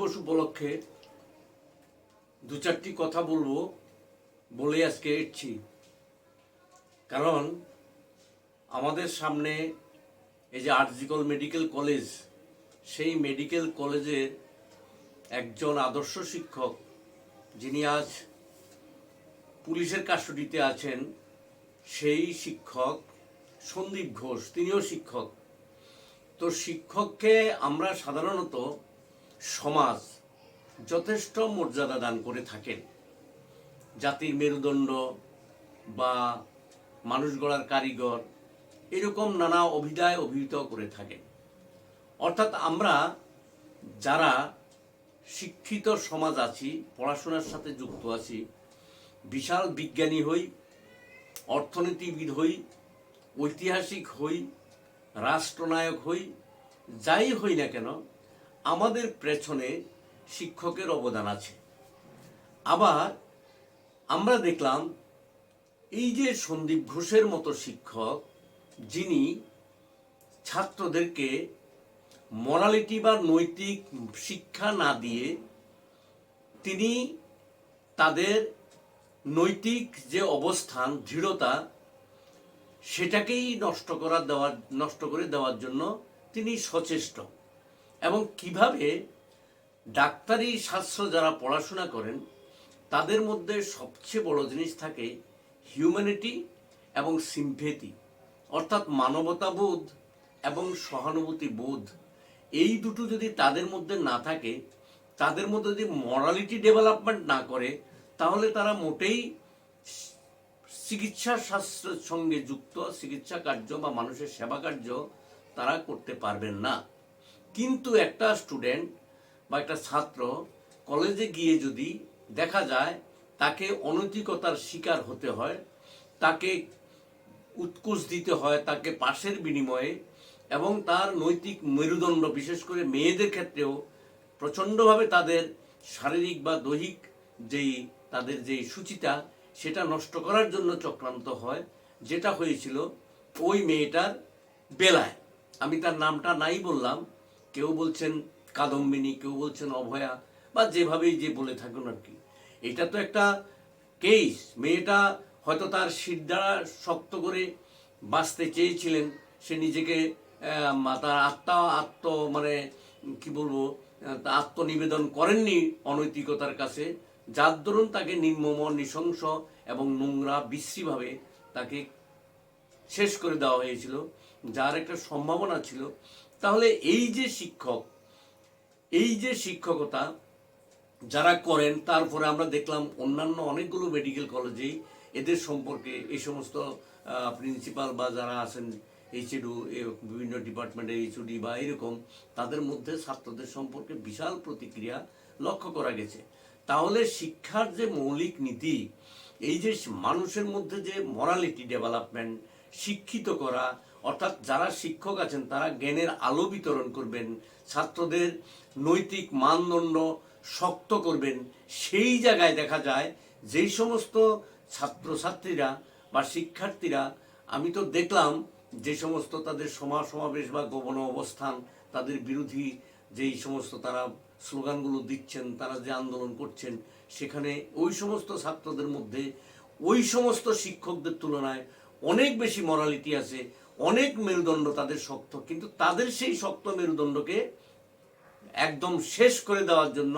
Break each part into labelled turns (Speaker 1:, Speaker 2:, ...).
Speaker 1: দিবস উপলক্ষে দু চারটি কথা বলব বলে আজকে এসছি। কারণ আমাদের সামনে এই যে আর্জিকল মেডিকেল কলেজ, সেই মেডিকেল কলেজের একজন আদর্শ শিক্ষক যিনি আজ পুলিশের কাস্টডিতে আছেন, সেই শিক্ষক সন্দীপ ঘোষ, তিনিও শিক্ষক। তো শিক্ষককে আমরা সাধারণত সমাজ যথেষ্ট মর্যাদা দান করে থাকেন। জাতির মেরুদণ্ড বা মানুষ গড়ার কারিগর এরকম নানা অভিধায় অভিহিত করে থাকেন। অর্থাৎ আমরা যারা শিক্ষিত সমাজ আছি, পড়াশোনার সাথে যুক্ত আছি, বিশাল বিজ্ঞানী হই, অর্থনীতিবিদ হই, ঐতিহাসিক হই, রাষ্ট্রনায়ক হই, যাই হই না কেন আমাদের পেছনে শিক্ষকের অবদান আছে। আবার আমরা দেখলাম এই যে সন্দীপ ঘোষের মতো শিক্ষক, যিনি ছাত্রদেরকে মরালিটি বা নৈতিক শিক্ষা না দিয়ে তিনি তাদের নৈতিক যে অবস্থান, দৃঢ়তা, সেটাকেই নষ্ট করা দেওয়ার, নষ্ট করে দেওয়ার জন্য তিনি সচেষ্ট। এবং কীভাবে ডাক্তারি শাস্ত্র যারা পড়াশোনা করেন, তাদের মধ্যে সবচেয়ে বড় জিনিস থাকে হিউম্যানিটি এবং সিম্পেথি অর্থাৎ মানবতাবোধ এবং সহানুভূতি বোধ এই দুটো যদি তাদের মধ্যে না থাকে, তাদের মধ্যে যদি মরালিটি ডেভেলপমেন্ট না করে, তাহলে তারা মোটেই চিকিৎসা শাস্ত্রের সঙ্গে যুক্ত, চিকিৎসা কার্য বা মানুষের সেবা কার্য তারা করতে পারবেন না। কিন্তু একটা স্টুডেন্ট বা একটা ছাত্র কলেজে গিয়ে যদি দেখা যায় তাকে অনৈতিকতার শিকার হতে হয়, তাকে উৎকুশ দিতে হয়, তাকে পাশের বিনিময়ে এবং তার নৈতিক মেরুদণ্ড, বিশেষ করে মেয়েদের ক্ষেত্রেও প্রচণ্ডভাবে তাদের শারীরিক বা দৈহিক যেই তাদের যেই সুচিতা সেটা নষ্ট করার জন্য চক্রান্ত হয়, যেটা হয়েছিল ওই মেয়েটার বেলায়। আমি তার নামটা নাই বললাম কেউ বলছেন কাদম্বিনী, কেউ বলছেন অভয়া, বা যেভাবেই যে বলে থাকুন আর কি। এটা তো একটা কেস মেয়েটা হয়তো তার শির দ্বারা শক্ত করে বাঁচতে চেয়েছিলেন, সে নিজেকে তার আত্মা, আত্ম মানে কি বলব আত্মনিবেদন করেননি অনৈতিকতার কাছে। যার দরুন তাকে নির্মম, নৃশংস এবং নোংরা, বিশ্রীভাবে তাকে শেষ করে দেওয়া হয়েছিল, যার একটা সম্ভাবনা ছিল। তাহলে এই যে শিক্ষক, এই যে শিক্ষকতা যারা করেন, তারপরে আমরা দেখলাম অন্যান্য অনেকগুলো মেডিকেল কলেজেই এদের সম্পর্কে এই সমস্ত প্রিন্সিপাল বা যারা আছেন এইচএডু বিভিন্ন ডিপার্টমেন্টের এইচওডি বা এরকম, তাদের মধ্যে ছাত্রদের সম্পর্কে বিশাল প্রতিক্রিয়া লক্ষ্য করা গেছে। তাহলে শিক্ষার যে মৌলিক নীতি, এই যে মানুষের মধ্যে যে মরালিটি ডেভেলপমেন্ট শিক্ষিত করা অর্থাৎ যারা শিক্ষক আছেন, তারা জ্ঞানের আলো বিতরণ করবেন, ছাত্রদের নৈতিক মানদণ্ড শক্ত করবেন। সেই জায়গায় দেখা যায়, যেই সমস্ত ছাত্রছাত্রীরা বা শিক্ষার্থীরা, আমি তো দেখলাম যে সমস্ত তাদের সমাজ সমাবেশ বা গোপন অবস্থান, তাদের বিরোধী যেই সমস্ত তারা স্লোগানগুলো দিচ্ছেন, তারা যে আন্দোলন করছেন, সেখানে ওই সমস্ত ছাত্রদের মধ্যে ওই সমস্ত শিক্ষকদের তুলনায় অনেক বেশি মরালিটি আছে। অনেক মেরুদণ্ড তাদের শক্ত, কিন্তু তাদের সেই শক্ত মেরুদণ্ডকে একদম শেষ করে দেওয়ার জন্য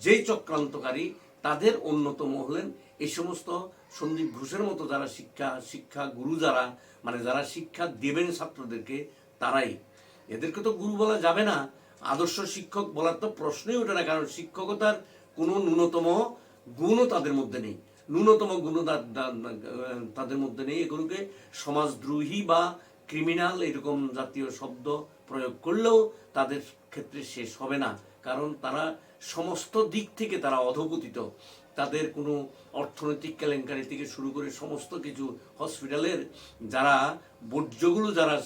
Speaker 1: যেই চক্রান্তকারী তাদের অন্যতম হলেন এই সমস্ত সন্দীপ ঘোষের মতো যারা শিক্ষা শিক্ষা গুরু যারা মানে যারা শিক্ষা দেবেন ছাত্রদেরকে, তারাই। এদেরকে তো গুরু বলা যাবে না। আদর্শ শিক্ষক বলার তো প্রশ্নই ওঠে না, কারণ শিক্ষকতার কোনো ন্যূনতম গুণও তাদের মধ্যে নেই। ন্যূনতম গুণ তাদের মধ্যে নেই এগুলোকে সমাজদ্রোহী বা ক্রিমিনাল এরকম জাতীয় শব্দ প্রয়োগ করলেও তাদের ক্ষেত্রে শেষ হবে না। কারণ তারা সমস্ত দিক থেকে তারা অধপতিত। তাদের কোনো অর্থনৈতিক কেলেঙ্কারি থেকে শুরু করে সমস্ত কিছু হসপিটালের যারা বর্জ্যগুলো যারা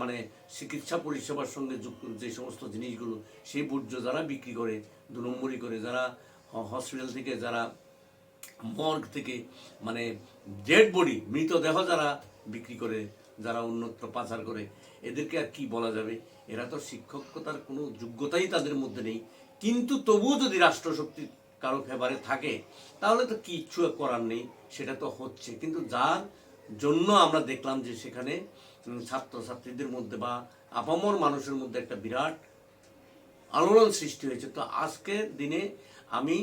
Speaker 1: মানে চিকিৎসা পরিষেবার সঙ্গে যুক্ত যে সমস্ত জিনিসগুলো, সেই বর্জ্য যারা বিক্রি করে, দু নম্বরই করে, যারা হসপিটাল থেকে যারা মর্গ থেকে মানে ডেড বডি, মৃতদেহ যারা বিক্রি করে যারা অন্যত্র পাচার করে, এদেরকে আর কি বলা যাবে? এরা তো শিক্ষকতার কোনো যোগ্যতাই তাদের মধ্যে নেই। কিন্তু তবুও যদি রাষ্ট্রশক্তি কারও ফেভারে থাকে, তাহলে তো কিচ্ছু করার নেই। সেটা তো হচ্ছে। কিন্তু যার জন্য আমরা দেখলাম যে সেখানে ছাত্রছাত্রীদের মধ্যে বা আপামর মানুষের মধ্যে একটা বিরাট আলোড়ন সৃষ্টি হয়েছে। তো আজকের দিনে আমি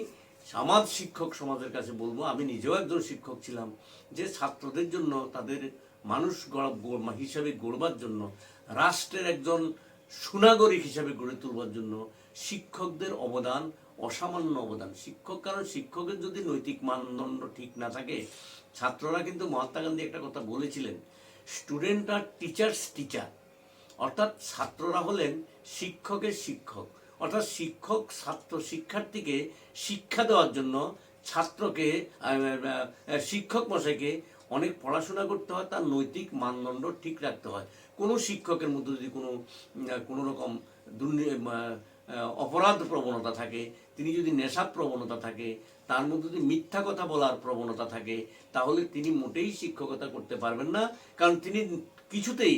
Speaker 1: সমাজ শিক্ষক সমাজের কাছে বলব, আমি নিজেও একজন শিক্ষক ছিলাম, যে ছাত্রদের জন্য, তাদের মানুষ গড়া হিসাবে গড়বার জন্য, রাষ্ট্রের একজন সুনাগরিক হিসাবে গড়ে তুলবার জন্য শিক্ষকদের অবদান, অসামান্য অবদান। শিক্ষক কারণ শিক্ষকের যদি নৈতিক মানদণ্ড ঠিক না থাকে, ছাত্ররা কিন্তু মহাত্মা গান্ধী একটা কথা বলেছিলেন স্টুডেন্ট আর টিচার্স টিচার অর্থাৎ ছাত্ররা হলেন শিক্ষকের শিক্ষক। অর্থাৎ শিক্ষক, ছাত্র, শিক্ষার্থীকে শিক্ষা দেওয়ার জন্য ছাত্রকে শিক্ষক মশাইকে অনেক পড়াশোনা করতে হয়, তার নৈতিক মানদণ্ড ঠিক রাখতে হয়। কোনো শিক্ষকের মধ্যে যদি কোনো কোনো রকম অপরাধ প্রবণতা থাকে, তিনি যদি নেশা প্রবণতা থাকে, তার মধ্যে যদি মিথ্যা কথা বলার প্রবণতা থাকে, তাহলে তিনি মোটেই শিক্ষকতা করতে পারবেন না, কারণ তিনি কিছুতেই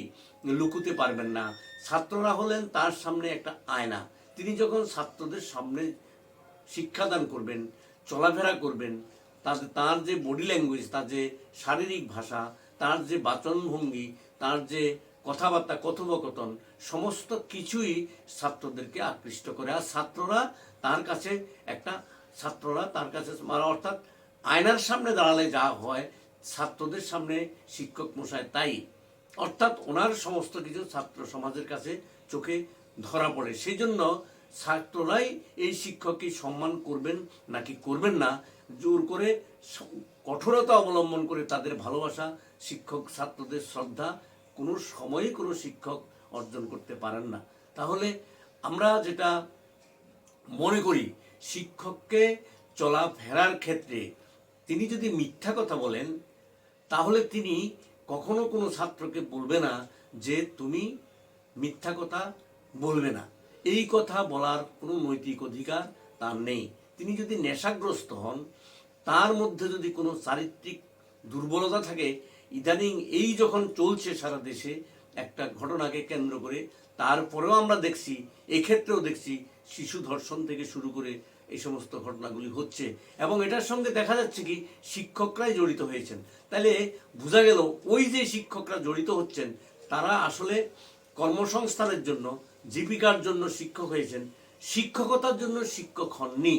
Speaker 1: লুকুতে পারবেন না। ছাত্ররা হলেন তার সামনে একটা আয়না। তিনি যখন ছাত্রদের সামনে শিক্ষাদান করবেন, চলাফেরা করবেন, তাতে তার যে বডি ল্যাঙ্গুয়েজ তার যে শারীরিক ভাষা, তার যে বাচনভঙ্গি, তার যে কথাবার্তা, কথোপকথন, সমস্ত কিছুই ছাত্রদেরকে আকৃষ্ট করে। আর ছাত্ররা তার কাছে একটা, ছাত্ররা তার কাছে মানে অর্থাৎ আয়নার সামনে দাঁড়ালে যা হয়, ছাত্রদের সামনে শিক্ষক মশাই তাই। অর্থাৎ ওনার সমস্ত কিছু ছাত্র সমাজের কাছে চোখে ধরা পড়ে। সেই জন্য ছাত্ররাই এই শিক্ষককে সম্মান করবেন নাকি করবেন না, জোর করে কঠোরতা অবলম্বন করে তাদের ভালোবাসা, শিক্ষক ছাত্রদের শ্রদ্ধা, কোনো সময়ই কোনো শিক্ষক অর্জন করতে পারেন না। তাহলে আমরা যেটা মনে করি, শিক্ষককে চলাফেরার ক্ষেত্রে তিনি যদি মিথ্যা কথা বলেন, তাহলে তিনি কখনো কোনো ছাত্রকে বলবে না যে তুমি মিথ্যা কথা বলবে না। এই কথা বলার কোনো নৈতিক অধিকার তার নেই। তিনি যদি নেশাগ্রস্ত হন, তার মধ্যে যদি কোনো চারিত্রিক দুর্বলতা থাকে, ইদানিং এই যখন চলছে সারা দেশে একটা ঘটনাকে কেন্দ্র করে, তারপরেও আমরা দেখছি, এক্ষেত্রেও দেখছি শিশু ধর্ষণ থেকে শুরু করে এই সমস্ত ঘটনাগুলি হচ্ছে। এবং এটার সঙ্গে দেখা যাচ্ছে কি, শিক্ষকরাই জড়িত হয়েছেন। তাহলে বোঝা গেল, ওই যে শিক্ষকরা জড়িত হচ্ছেন, তারা আসলে কর্মসংস্থানের জন্য জীবিকার জন্য শিক্ষক হয়েছেন, শিক্ষকতার জন্য শিক্ষক হননি।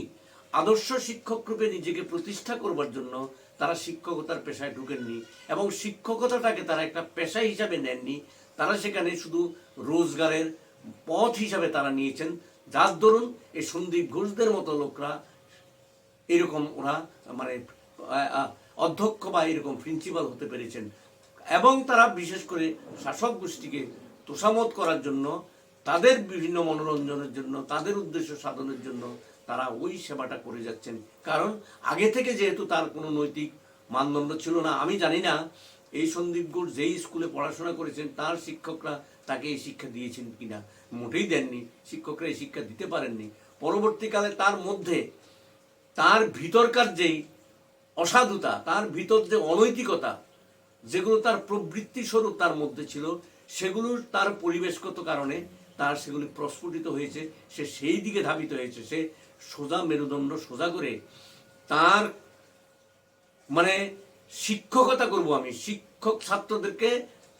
Speaker 1: আদর্শ শিক্ষক রূপে নিজেকে প্রতিষ্ঠা করবার জন্য তারা শিক্ষকতার পেশায় ঢুকেননি এবং শিক্ষকতাটাকে তারা একটা পেশা হিসাবে নেননি। তারা সেখানে শুধু রোজগারের পথ হিসাবে তারা নিয়েছেন। যার দরুন এই সন্দীপ ঘোষদের মতো লোকরা এরকম ওরা মানে অধ্যক্ষ বা এরকম প্রিন্সিপাল হতে পেরেছেন। এবং তারা বিশেষ করে শাসক গোষ্ঠীকে তোষামত করার জন্য তাদের বিভিন্ন মনোরঞ্জনের জন্য, তাদের উদ্দেশ্য সাধনের জন্য তারা ওই সেবাটা করে যাচ্ছেন। কারণ আগে থেকে যেহেতু তার কোনো নৈতিক মানদণ্ড ছিল না, আমি জানি না এই সন্দীপ যেই স্কুলে পড়াশোনা করেছেন, তার শিক্ষকরা তাকে এই শিক্ষা দিয়েছেন কিনা মোটেই দেননি। শিক্ষকরা এই শিক্ষা দিতে পারেননি। পরবর্তীকালে তার মধ্যে তার ভিতরকার যেই অসাধুতা, তার ভিতর যে অনৈতিকতা, যেগুলো তার প্রবৃত্তি স্বরূপ তার মধ্যে ছিল, সেগুলো তার পরিবেশগত কারণে তার সেগুলি প্রস্ফুটিত হয়েছে, সে সেই দিকে ধাবিত হয়েছে, সে সোজা মেরুদণ্ড সোজা করে তার মানে শিক্ষকতা করব আমি, শিক্ষক ছাত্রদেরকে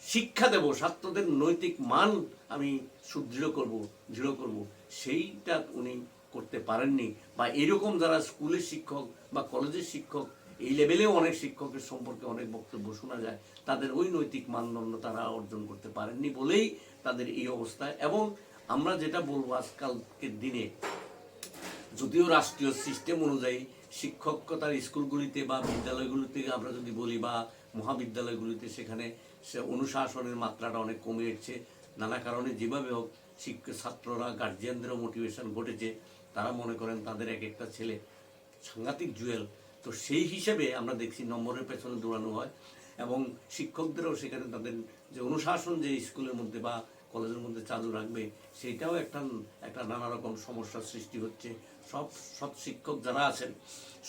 Speaker 1: শিক্ষা দেব, ছাত্রদের নৈতিক মান আমি সুদৃঢ় করব, দৃঢ় করব। সেইটা উনি করতে পারেননি বা এরকম যারা স্কুলের শিক্ষক বা কলেজের শিক্ষক, এই লেভেলেও অনেক শিক্ষকের সম্পর্কে অনেক বক্তব্য শোনা যায়, তাদের ওই নৈতিক মানদণ্ড তারা অর্জন করতে পারেননি বলেই তাদের এই অবস্থা। এবং আমরা যেটা বলব আজকালকের দিনে, যদিও রাষ্ট্রীয় সিস্টেম অনুযায়ী শিক্ষকতার স্কুলগুলিতে বা বিদ্যালয়গুলিতে আমরা যদি বলি বা মহাবিদ্যালয়গুলিতে সেখানে সে অনুশাসনের মাত্রাটা অনেক কমে এসছে। নানা কারণে যেভাবে হোক শিক্ষক ছাত্ররা গার্জিয়ানদেরও মোটিভেশন ঘটেছে। তারা মনে করেন তাদের এক একটা ছেলে সাংঘাতিক জুয়েল। তো সেই হিসেবে আমরা দেখছি নম্বরের পেছনে দৌড়ানো হয় এবং শিক্ষকদেরও সেখানে তাদের যে অনুশাসন যে স্কুলের মধ্যে বা কলেজের মধ্যে চালু রাখবে সেইটাও একটা একটা নানা রকম সমস্যার সৃষ্টি হচ্ছে। সব সব শিক্ষক যারা আছেন,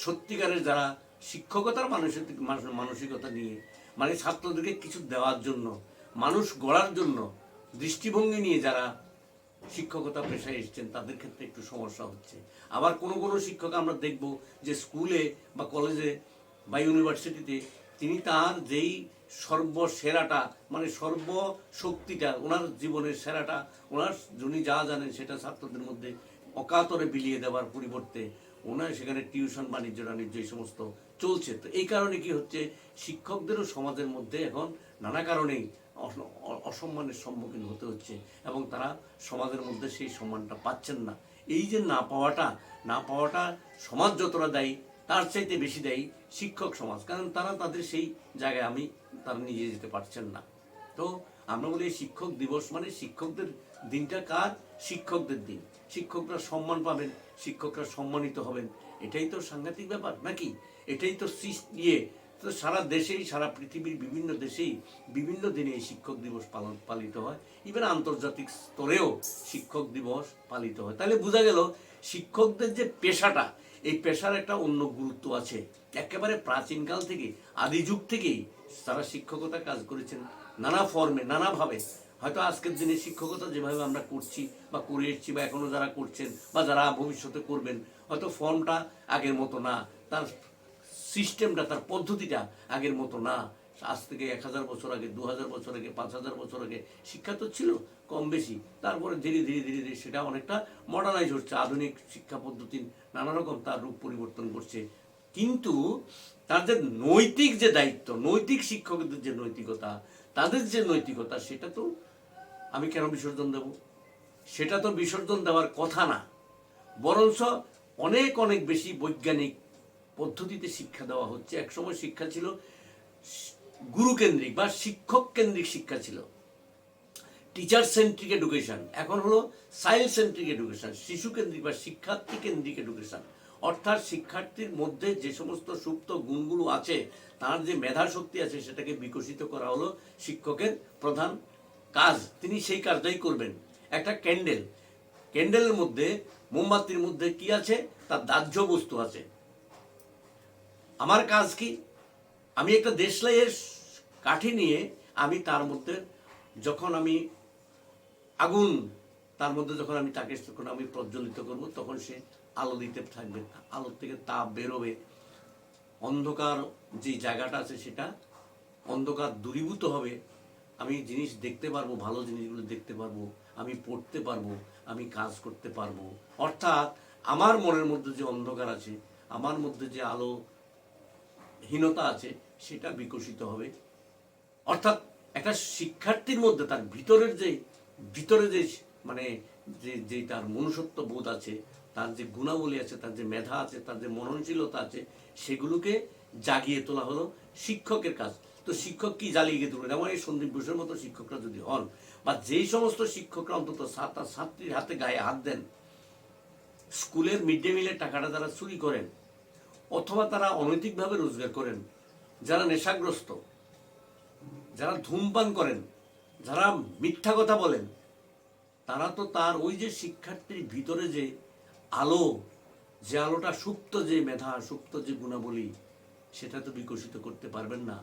Speaker 1: সত্যিকারের যারা শিক্ষকতার মানসিক মানসিকতা নিয়ে মানে ছাত্রদেরকে কিছু দেওয়ার জন্য, মানুষ গড়ার জন্য দৃষ্টিভঙ্গি নিয়ে যারা শিক্ষকতা পেশায় এসছেন, তাদের ক্ষেত্রে একটু সমস্যা হচ্ছে। আবার কোনো কোনো শিক্ষক আমরা দেখব যে স্কুলে বা কলেজে বা ইউনিভার্সিটিতে তিনি তার যেই সর্বসেরাটা মানে সর্বশক্তিটা, ওনার জীবনের সেরাটা, ওনার যিনি যা জানেন সেটা ছাত্রদের মধ্যে অকাতরে বিলিয়ে দেওয়ার পরিবর্তে ওনার সেখানে টিউশন, বাণিজ্য বাণিজ্য এই সমস্ত চলছে। তো এই কারণে কি হচ্ছে, শিক্ষকদেরও সমাজের মধ্যে এখন নানা কারণেই অসম্মানের সম্মুখীন হতে হচ্ছে এবং তারা সমাজের মধ্যে সেই সম্মানটা পাচ্ছেন না। এই যে না পাওয়াটা না পাওয়াটা সমাজ যতটা দায়ী তার চাইতে বেশি দেয় শিক্ষক সমাজ। কারণ তারা তাদের সেই জায়গায় আমি, তারা নিয়ে যেতে পারছেন না। তো আমরা বলি শিক্ষক দিবস মানে শিক্ষকদের দিনটা কার? শিক্ষকদের দিন। শিক্ষকরা সম্মান পাবেন, শিক্ষকরা সম্মানিত হবেন। এটাই তো সাংঘাতিক ব্যাপার, নাকি? এটাই তো ইয়ে। তো সারা দেশেই, সারা পৃথিবীর বিভিন্ন দেশেই, বিভিন্ন দিনে এই শিক্ষক দিবস পালন, পালিত হয়। ইভেন আন্তর্জাতিক স্তরেও শিক্ষক দিবস পালিত হয়। তাহলে বোঝা গেল, শিক্ষকদের যে পেশাটা এই পেশার একটা অন্য গুরুত্ব আছে। একেবারে প্রাচীনকাল থেকে, আদি যুগ থেকেই তারা শিক্ষকতা কাজ করেছেন নানা ফর্মে, নানাভাবে। হয়তো আজকের দিনে শিক্ষকতা যেভাবে আমরা করছি বা করে এসছি বা এখনও যারা করছেন বা যারা ভবিষ্যতে করবেন, হয়তো ফর্মটা আগের মতো না, তার সিস্টেমটা তার পদ্ধতিটা আগের মতো না। আজ থেকে এক হাজার বছর আগে, দু হাজার বছর আগে, পাঁচ হাজার বছর আগে শিক্ষা তো ছিল কম বেশি। তারপরে ধীরে ধীরে ধীরে ধীরে সেটা অনেকটা মডার্নাইজ হচ্ছে। আধুনিক শিক্ষা পদ্ধতি নানা রকম তার রূপ পরিবর্তন করছে। কিন্তু তাদের নৈতিক যে দায়িত্ব, নৈতিক শিক্ষকদের যে নৈতিকতা, তাদের যে নৈতিকতা, সেটা তো আমি কেন বিসর্জন দেব? সেটা তো বিসর্জন দেওয়ার কথা না। বরঞ্চ অনেক অনেক বেশি বৈজ্ঞানিক পদ্ধতিতে শিক্ষা দেওয়া হচ্ছে। একসময় শিক্ষা ছিল গুরুকেন্দ্রিক বা শিক্ষক কেন্দ্রিক শিক্ষা ছিল। টিচার সেন্ট্রিক এডুকেশন এখন হলো সাইল সেন্ট্রিক এডুকেশন শিশু কেন্দ্রিক বা শিক্ষার্থী কেন্দ্রিক এডুকেশন অর্থাৎ শিক্ষার্থীর মধ্যে যে সমস্ত সুপ্ত গুণগুলো আছে, তার যে মেধা শক্তি আছে, সেটাকে বিকশিত করা হলো শিক্ষকের প্রধান কাজ। তিনি সেই কাজটাই করবেন। একটা ক্যান্ডেল। ক্যান্ডেলের মধ্যে, মোমবাতির মধ্যে কি আছে? তার দাহ্য বস্তু আছে। আমার কাজ কি? আমি একটা দেশলাইয়ের কাঠি নিয়ে আমি তার মধ্যে যখন আমি আগুন, তার মধ্যে যখন আমি তাকে যখন আমি প্রজ্বলিত করব, তখন সে আলো দিতে থাকবে আলোর থেকে তাপ বেরোবে। অন্ধকার যে জায়গাটা আছে সেটা অন্ধকার দূরীভূত হবে। আমি জিনিস দেখতে পারব, ভালো জিনিসগুলো দেখতে পারব, আমি পড়তে পারব, আমি কাজ করতে পারব। অর্থাৎ আমার মনের মধ্যে যে অন্ধকার আছে, আমার মধ্যে যে আলো হীনতা আছে, সেটা বিকশিত হবে। অর্থাৎ একটা শিক্ষার্থীর মধ্যে তার ভিতরের যে, ভিতরে যে মানে যে যে তার মনুষ্যত্ব বোধ আছে, তার যে গুণাবলী আছে, তার যে মেধা আছে, তার যে মননশীলতা আছে, সেগুলোকে জাগিয়ে তোলা হলো শিক্ষকের কাজ। তো শিক্ষক কি জ্বালিয়ে গিয়ে তুলবেন যেমন এই সন্দীপ ঘোষের মতো শিক্ষকরা যদি হন, বা যেই সমস্ত শিক্ষকরা অন্তত ছাত্র ছাত্রীর হাতে গায়ে হাত দেন, স্কুলের মিড ডে মিলের টাকাটা তারা চুরি করেন অথবা তারা অনৈতিকভাবে রোজগার করেন, যারা নেশাগ্রস্ত, যারা ধূমপান করেন, যারা মিথ্যা কথা বলেন, তারা তো তার ওই যে শিক্ষার্থীর ভিতরে যে আলো, যে আলোটা সুপ্ত যে মেধা, সুপ্ত যে গুণাবলী, সেটা তো বিকশিত করতে পারবেন না।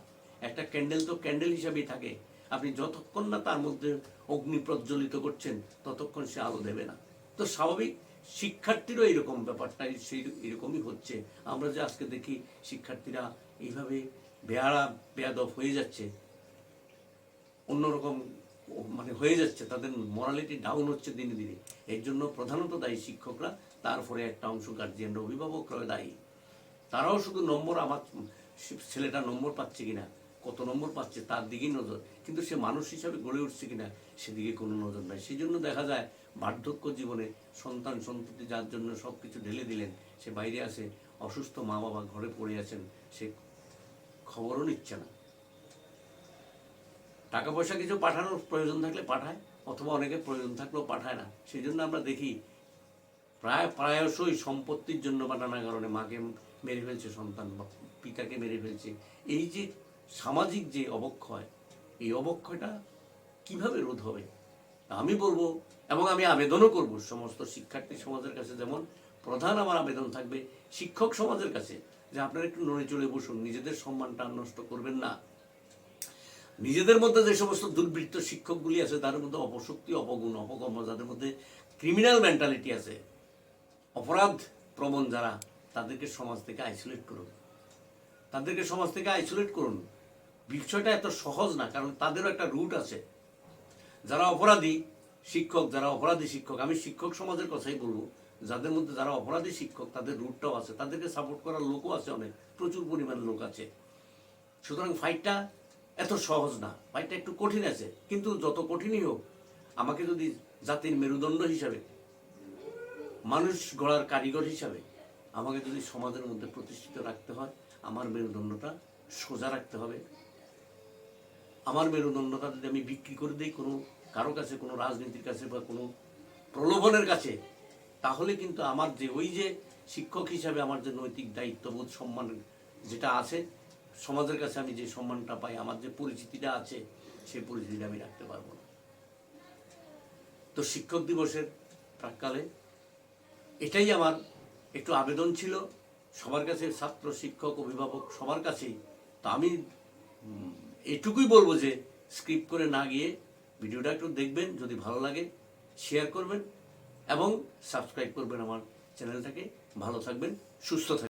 Speaker 1: একটা ক্যান্ডেল তো ক্যান্ডেল হিসাবেই থাকে। আপনি যতক্ষণ না তার মধ্যে অগ্নি প্রজ্বলিত করছেন, ততক্ষণ সে আলো দেবে না। তো স্বাভাবিক শিক্ষার্থীরও এরকম ব্যাপারটা সেই এরকমই হচ্ছে। আমরা যে আজকে দেখি শিক্ষার্থীরা এইভাবে বেয়ারা বেয়াদব হয়ে যাচ্ছে, অন্যরকম মানে হয়ে যাচ্ছে, তাদের মরালিটি ডাউন হচ্ছে দিনে দিনে। এর জন্য প্রধানত দায়ী শিক্ষকরা, তারপরে একটা অংশ গার্জিয়ানরা অভিভাবকরা দায়ী। তারাও শুধু নম্বর আমার ছেলেটা নম্বর পাচ্ছে কিনা, কত নম্বর পাচ্ছে তার দিকেই নজর, কিন্তু সে মানুষ হিসাবে গড়ে উঠছে কিনা, সেদিকে কোনো নজর নাই। সেই জন্য দেখা যায় বার্ধক্য জীবনে সন্তান সন্ততি যার জন্য সব কিছু ঢেলে দিলেন, সে বাইরে আসে, অসুস্থ মা বাবা ঘরে পড়ে আছেন, সে খবরও নিচ্ছে না। টাকা পয়সা কিছু পাঠানোর প্রয়োজন থাকলে পাঠায়, অথবা অনেকে প্রয়োজন থাকলেও পাঠায় না। সেই জন্য আমরা দেখি, প্রায় প্রায়শই সম্পত্তির জন্য বা নানা কারণে মাকে মেরে ফেলছে সন্তান বা পিতাকে মেরে ফেলছে। এই যে সামাজিক যে অবক্ষয়, এই অবক্ষয়টা কীভাবে রোধ হবে? আমি বলব এবং আমি আবেদনও করব। সমস্ত শিক্ষার্থী সমাজের কাছে যেমন প্রধান আমার আবেদন থাকবে, শিক্ষক সমাজের কাছে যে আপনারা একটু নড়ে চলে বসুন, নিজেদের সম্মানটা নষ্ট করবেন না। নিজেদের মধ্যে যে সমস্ত দুর্বৃত্ত শিক্ষকগুলি আছে, তার মধ্যে অপশক্তি অপগুণ অপকর্ম, যাদের মধ্যে ক্রিমিনাল মেন্টালিটি আছে, অপরাধ প্রবণ যারা, তাদেরকে সমাজ থেকে আইসোলেট করুন। তাদেরকে সমাজ থেকে আইসোলেট করুন। বিষয়টা এত সহজ না, কারণ তাদেরও একটা রুট আছে। যারা অপরাধী শিক্ষক, যারা অপরাধী শিক্ষক, আমি শিক্ষক সমাজের কথাই বলব, যাদের মধ্যে যারা অপরাধী শিক্ষক, তাদের রুটটাও আছে, তাদেরকে সাপোর্ট করার লোকও আছে অনেক, প্রচুর পরিমাণ লোক আছে। সুতরাং ফাইটটা এত সহজ না ফাইটটা একটু কঠিন আছে, কিন্তু যত কঠিনই হোক, আমাকে যদি জাতির মেরুদণ্ড হিসাবে, মানুষ গড়ার কারিগর হিসাবে, আমাকে যদি সমাজের মধ্যে প্রতিষ্ঠিত রাখতে হয়, আমার মেরুদণ্ডটা সোজা রাখতে হবে। আমার মেরুদণ্ডটা যদি আমি বিক্রি করে দিই কোনো কারও কাছে, কোনো রাজনীতির কাছে বা কোনো প্রলোভনের কাছে, তাহলে কিন্তু আমার যে ওই যে শিক্ষক হিসাবে আমার যে নৈতিক দায়িত্ববোধ, সম্মান যেটা আছে, সমাজের কাছে আমি যে সম্মানটা পাই, আমার যে পরিচিতিটা আছে, সেই পরিচিতিটা আমি রাখতে পারব না। তো শিক্ষক দিবসের প্রাককালে এটাই আমার একটু আবেদন ছিল। সবার কাছে ছাত্র, শিক্ষক, অভিভাবক সবার কাছেই। তো আমি এটুকুই বলব যে স্ক্রিপ্ট করে না গিয়ে ভিডিওটা একটু দেখবেন, যদি ভালো লাগে শেয়ার করবেন এবং সাবস্ক্রাইব করবেন আমার চ্যানেলটাকে ভালো থাকবেন, সুস্থ থাকবেন।